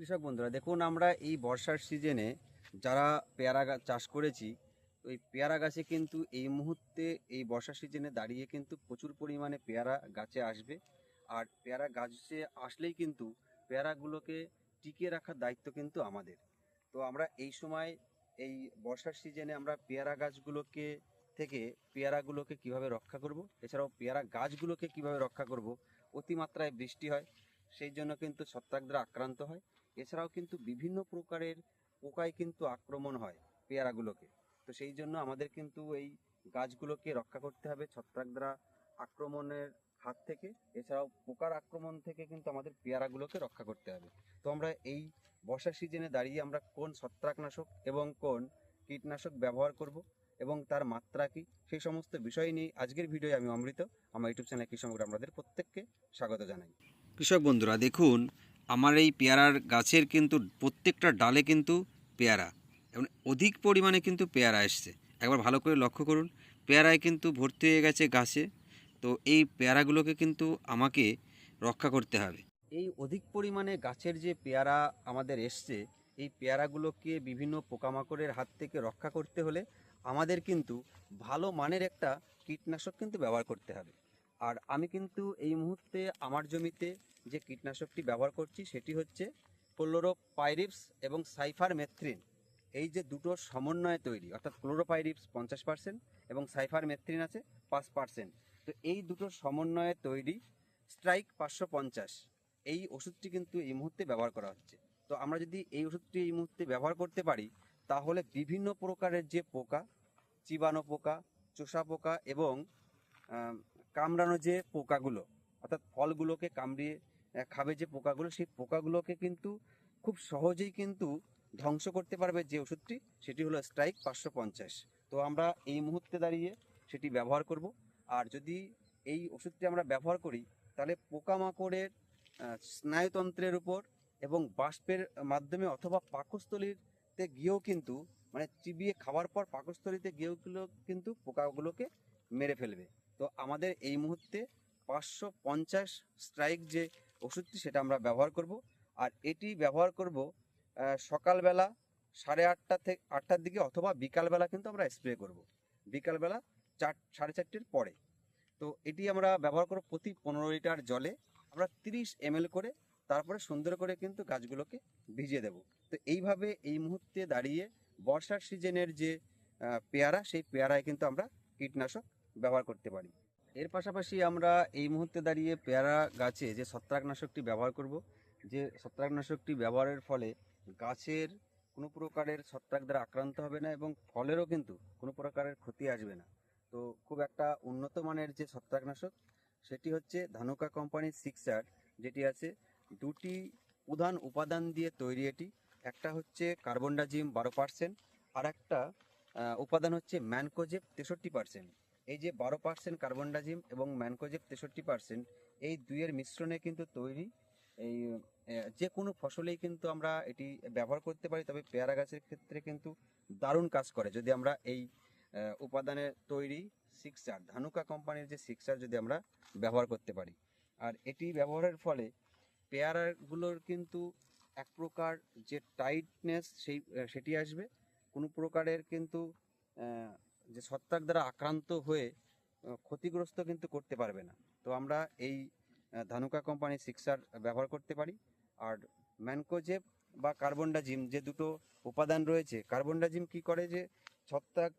কৃষক বন্ধুরা, দেখুন আমরা এই বর্ষার সিজনে যারা পেয়ারা গাছ চাষ করেছি, ওই পেয়ারা গাছে কিন্তু এই মুহূর্তে, এই বর্ষার সিজনে দাঁড়িয়ে কিন্তু প্রচুর পরিমাণে পেয়ারা গাছে আসবে। আর পেয়ারা গাছে আসলেই কিন্তু পেয়ারাগুলোকে টিকিয়ে রাখার দায়িত্ব কিন্তু আমাদের। তো আমরা এই সময়, এই বর্ষার সিজনে আমরা পেয়ারা গাছগুলোকে থেকে পেয়ারাগুলোকে কীভাবে রক্ষা করব, এছাড়াও পেয়ারা গাছগুলোকে কীভাবে রক্ষা করব, অতিমাত্রায় বৃষ্টি হয়, সেই জন্য কিন্তু ছত্রাকদের আক্রান্ত হয়। এছাড়াও কিন্তু বিভিন্ন প্রকারের পোকায় কিন্তু আক্রমণ হয় পেয়ারাগুলোকে। তো সেই জন্য আমাদের কিন্তু এই গাছগুলোকে রক্ষা করতে হবে ছত্রাক দ্বারা আক্রমণের হাত থেকে। এছাড়াও পোকার আক্রমণ থেকে কিন্তু আমাদের পেয়ারাগুলোকে রক্ষা করতে হবে। তো আমরা এই বর্ষা সিজনে দাঁড়িয়ে আমরা কোন ছত্রাকনাশক এবং কোন কীটনাশক ব্যবহার করব এবং তার মাত্রা কি, সেই সমস্ত বিষয় নিয়ে আজকের ভিডিওয়ে আমি অমৃত। আমার ইউটিউব চ্যানেল কৃষক আপনাদের প্রত্যেককে স্বাগত জানাই। কৃষক বন্ধুরা, দেখুন আমার এই পেয়ারার গাছের কিন্তু প্রত্যেকটা ডালে কিন্তু পেয়ারা, এবং অধিক পরিমাণে কিন্তু পেয়ারা এসছে। একবার ভালো করে লক্ষ্য করুন, পেয়ারায় কিন্তু ভর্তি হয়ে গেছে গাছে, তো এই পেয়ারাগুলোকে কিন্তু আমাকে রক্ষা করতে হবে। এই অধিক পরিমাণে গাছের যে পেয়ারা আমাদের এসছে, এই পেয়ারাগুলোকে বিভিন্ন পোকামাকড়ের হাত থেকে রক্ষা করতে হলে আমাদের কিন্তু ভালো মানের একটা কীটনাশক কিন্তু ব্যবহার করতে হবে। আর আমি কিন্তু এই মুহূর্তে আমার জমিতে যে কীটনাশকটি ব্যবহার করছি, সেটি হচ্ছে ক্লোরোপাইরিপস এবং সাইফার মেথ্রিন এই যে দুটো সমন্বয়ে তৈরি, অর্থাৎ ক্লোরোপাইরিপস পঞ্চাশ পার্সেন্ট এবং সাইফার মেথ্রিন আছে পাঁচ পার্সেন্ট তো এই দুটো সমন্বয়ে তৈরি স্ট্রাইক পাঁচশো পঞ্চাশ। এই ওষুধটি কিন্তু এই মুহূর্তে ব্যবহার করা হচ্ছে। তো আমরা যদি এই ওষুধটি এই মুহূর্তে ব্যবহার করতে পারি, তাহলে বিভিন্ন প্রকারের যে পোকা, চিবানো পোকা, চোষা পোকা এবং কামড়ানো যে পোকাগুলো, অর্থাৎ ফলগুলোকে কামড়িয়ে খাবে যে পোকাগুলো, সেই পোকাগুলোকে কিন্তু খুব সহজেই কিন্তু ধ্বংস করতে পারবে যে ওষুধটি, সেটি হলো স্ট্রাইক পাঁচশো পঞ্চাশ। তো আমরা এই মুহূর্তে দাঁড়িয়ে সেটি ব্যবহার করব। আর যদি এই ওষুধটি আমরা ব্যবহার করি, তাহলে পোকামাকড়ের স্নায়ুতন্ত্রের উপর এবং বাষ্পের মাধ্যমে অথবা পাকস্থলীতে গিয়েও কিন্তু মানে চিবিয়ে খাওয়ার পর পাকস্থলীতে গিয়েও কিন্তু পোকাগুলোকে মেরে ফেলবে। তো আমাদের এই মুহূর্তে পাঁচশো পঞ্চাশ স্ট্রাইক যে ওষুধটি সেটা আমরা ব্যবহার করব। আর এটি ব্যবহার করব সকালবেলা সাড়ে আটটা থেকে আটটার দিকে অথবা বিকালবেলা কিন্তু আমরা স্প্রে করব। বিকালবেলা চার, সাড়ে চারটের পরে। তো এটি আমরা ব্যবহার করব প্রতি পনেরো লিটার জলে। আমরা তিরিশ এম করে তারপরে সুন্দর করে কিন্তু গাছগুলোকে ভিজিয়ে দেব। তো এইভাবে এই মুহূর্তে দাঁড়িয়ে বর্ষার সিজনের যে পেয়ারা, সেই পেয়ারায় কিন্তু আমরা কীটনাশক ব্যবহার করতে পারি। এর পাশাপাশি আমরা এই মুহূর্তে দাঁড়িয়ে পেয়ারা গাছে যে ছত্রাকনাশকটি ব্যবহার করব, যে ছত্রাকনাশকটি ব্যবহারের ফলে গাছের কোনো প্রকারের ছত্রাক দ্বারা আক্রান্ত হবে না এবং ফলেরও কিন্তু কোনো প্রকারের ক্ষতি আসবে না। তো খুব একটা উন্নত মানের যে ছত্রাকনাশক, সেটি হচ্ছে ধানুকা কোম্পানির সিক্সার, যেটি আছে। দুটি প্রধান উপাদান দিয়ে তৈরি এটি। একটা হচ্ছে কার্বনডাজিম বারো পার্সেন্ট আর একটা উপাদান হচ্ছে ম্যানকোজেব তেষট্টি পার্সেন্ট। এই যে বারো পার্সেন্ট কার্বনডাজিম এবং ম্যানকোজেব তেষট্টি পার্সেন্ট এই দুইয়ের মিশ্রণে কিন্তু তৈরি এই যে কোনো ফসলেই কিন্তু আমরা এটি ব্যবহার করতে পারি তবে পেয়ারা গাছের ক্ষেত্রে কিন্তু দারুণ কাজ করে। যদি আমরা এই আহ, উপাদানের তৈরি সিক্সার ধানুকা কোম্পানির যে সিক্সার যদি আমরা ব্যবহার করতে পারি। আর এটি ব্যবহারের ফলে পেয়ারাগুলোর কিন্তু এক প্রকার যে টাইটনেস সেই সেটি আসবে। কোনো প্রকারের কিন্তু যে ছত্রাক দ্বারা আক্রান্ত হয়ে ক্ষতিগ্রস্ত কিন্তু করতে পারবে না। তো আমরা এই ধানুকা কোম্পানির সিক্সার ব্যবহার করতে পারি। আর ম্যানকোজেব বা কার্বনডাজিম যে দুটো উপাদান রয়েছে, কার্বনডাজিম কি করে যে ছত্রাক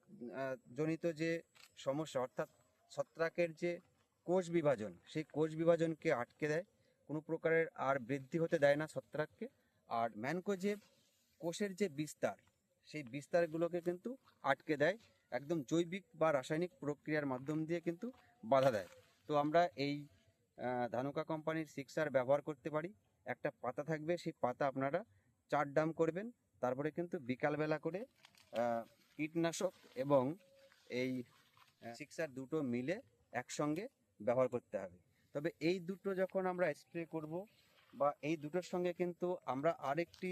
জনিত যে সমস্যা, অর্থাৎ ছত্রাকের যে কোষ বিভাজন, সেই কোষ বিভাজনকে আটকে দেয়। কোনো প্রকারের আর বৃদ্ধি হতে দেয় না ছত্রাককে আর ম্যানকোজেব কোষের যে বিস্তার, সেই বিস্তারগুলোকে কিন্তু আটকে দেয়। একদম জৈবিক বা রাসায়নিক প্রক্রিয়ার মাধ্যম দিয়ে কিন্তু বাধা দেয়। তো আমরা এই ধানুকা কোম্পানির সিক্সার ব্যবহার করতে পারি। একটা পাতা থাকবে, সেই পাতা আপনারা চার ডাম করবেন। তারপরে কিন্তু বিকালবেলা করে কীটনাশক এবং এই সিক্সার দুটো মিলে একসঙ্গে ব্যবহার করতে হবে। তবে এই দুটো যখন আমরা স্প্রে করব বা এই দুটোর সঙ্গে কিন্তু আমরা আরেকটি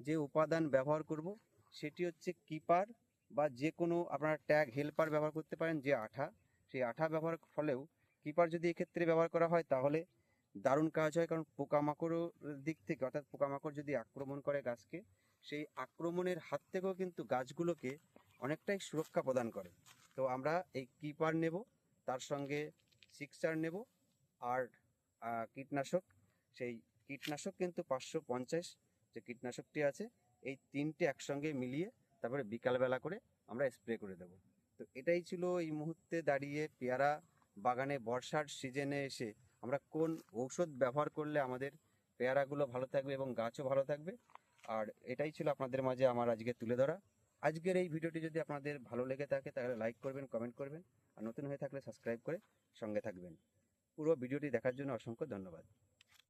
যে উপাদান ব্যবহার করব, সেটি হচ্ছে কিপার বা যে কোনো আপনারা ট্যাগ হেল্পার ব্যবহার করতে পারেন যে আঠা, সেই আঠা ব্যবহার ফলেও কিপার যদি এক্ষেত্রে ব্যবহার করা হয় তাহলে দারুণ কাজ হয়। কারণ পোকামাকড়ের দিক থেকে, অর্থাৎ পোকামাকড় যদি আক্রমণ করে গাছকে, সেই আক্রমণের হাত থেকেও কিন্তু গাছগুলোকে অনেকটাই সুরক্ষা প্রদান করে। তো আমরা এই কিপার নেব, তার সঙ্গে সিক্সার নেব আর কীটনাশক। সেই কীটনাশক কিন্তু পাঁচশো পঞ্চাশ যে কীটনাশকটি আছে, এই তিনটে একসঙ্গে মিলিয়ে তারপরে বিকালবেলা করে আমরা স্প্রে করে দেবো। তো এটাই ছিল এই মুহূর্তে দাঁড়িয়ে পেয়ারা বাগানে বর্ষার সিজনে এসে আমরা কোন ঔষধ ব্যবহার করলে আমাদের পেয়ারাগুলো ভালো থাকবে এবং গাছও ভালো থাকবে। আর এটাই ছিল আপনাদের মাঝে আমার আজকে তুলে ধরা। আজকের এই ভিডিওটি যদি আপনাদের ভালো লেগে থাকে তাহলে লাইক করবেন কমেন্ট করবেন। আর নতুন হয়ে থাকলে সাবস্ক্রাইব করে সঙ্গে থাকবেন। পুরো ভিডিওটি দেখার জন্য অসংখ্য ধন্যবাদ।